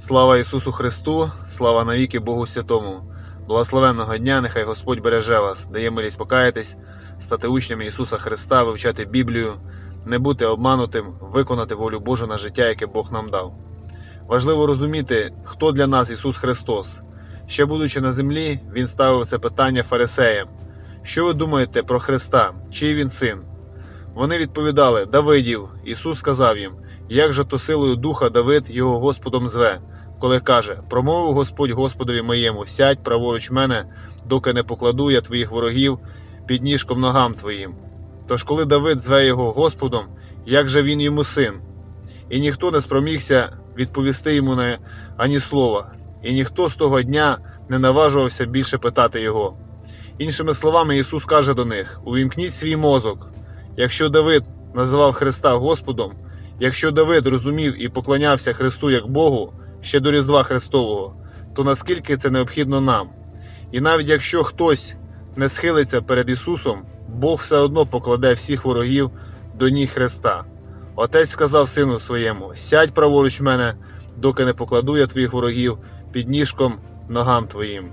Слава Ісусу Христу, слава навіки Богу Святому. Благословенного дня, нехай Господь береже вас, дає милість покаятись, стати учнями Ісуса Христа, вивчати Біблію, не бути обманутим, виконати волю Божу на життя, яке Бог нам дав. Важливо розуміти, хто для нас Ісус Христос. Ще будучи на землі, Він ставив це питання фарисеям. Що ви думаєте про Христа? Чий він син? Вони відповідали Давидів. Ісус сказав їм, як же то силою духа Давид його Господом зве, коли каже: Промовив Господь Господові моєму, сядь праворуч мене, доки не покладу я твоїх ворогів під ніжком ногам твоїм. Тож, коли Давид зве його Господом, як же він йому син? І ніхто не спромігся відповісти йому на ані слова, і ніхто з того дня не наважувався більше питати його. Іншими словами, Ісус каже до них: увімкніть свій мозок. Якщо Давид називав Христа Господом, якщо Давид розумів і поклонявся Христу як Богу ще до Різдва Христового, то наскільки це необхідно нам? І навіть якщо хтось не схилиться перед Ісусом, Бог все одно покладе всіх ворогів до ніг Христа. Отець сказав сину своєму: сядь праворуч мене, доки не покладу я твоїх ворогів під ніжком ногам твоїм.